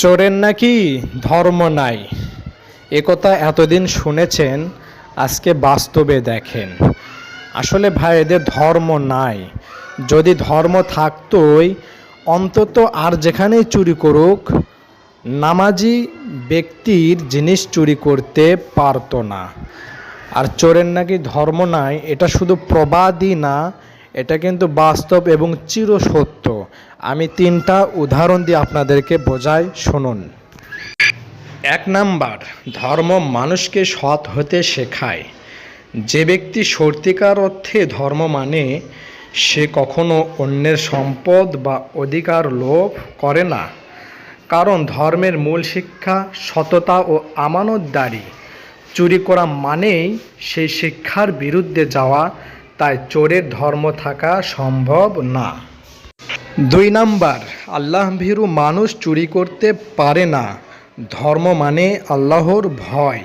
চোরের নাকি ধর্ম নাই? একথা এতদিন শুনেছেন, আজকে বাস্তবে দেখেন। আসলে ভাই, এদের ধর্ম নাই। যদি ধর্ম থাকতোই, অন্তত আর যেখানেই চুরি করুক, নামাজি ব্যক্তির জিনিস চুরি করতে পারতো না। আর চোরের নাকি ধর্ম নাই, এটা শুধু প্রবাদই না, এটা কিন্তু বাস্তব এবং চিরসত্য। আমি তিনটা উদাহরণ দিয়ে আপনাদেরকে বোঝাই, শুনুন। এক নাম্বার, ধর্ম মানুষকে সৎ হতে শেখায়। যে ব্যক্তি সত্যিকার অর্থে ধর্ম মানে সে কখনো অন্যের সম্পদ বা অধিকার লোভ করে না। কারণ ধর্মের মূল শিক্ষা সততা ও আমানতদারি। চুরি করা মানেই সেই শিক্ষার বিরুদ্ধে যাওয়া, তাই চোরের ধর্ম থাকা সম্ভব না। দুই নাম্বার, আল্লাহ ভীরু মানুষ চুরি করতে পারে না। ধর্ম মানে আল্লাহর ভয়।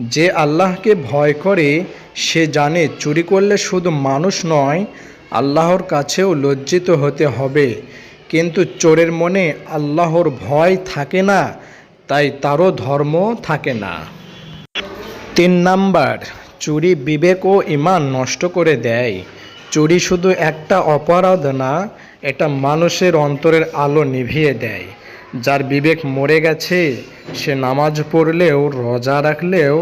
যে আল্লাহকে ভয় করে, সে জানে চুরি করলে শুধু মানুষ নয়, আল্লাহর কাছেও লজ্জিত হতে হবে। কিন্তু চোরের মনে আল্লাহর ভয় থাকে না, তাই তারও ধর্ম থাকে না। তিন নাম্বার, চুরি বিবেক ও ইমান নষ্ট করে দেয়। চুরি শুধু একটা অপরাধ না এটা মানুষের অন্তরের আলো নিভিয়ে দেয়। যার বিবেক মরে গেছে, সে নামাজ পড়লেও, রোজা রাখলেও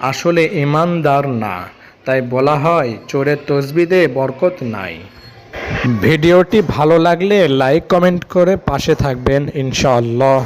আসলে ইমানদার না। তাই বলা হয়, চোরের তসবিদে বরকত নাই। ভিডিওটি ভালো লাগলে লাইক, কমেন্ট করে পাশে থাকবেন, ইনশাআল্লাহ।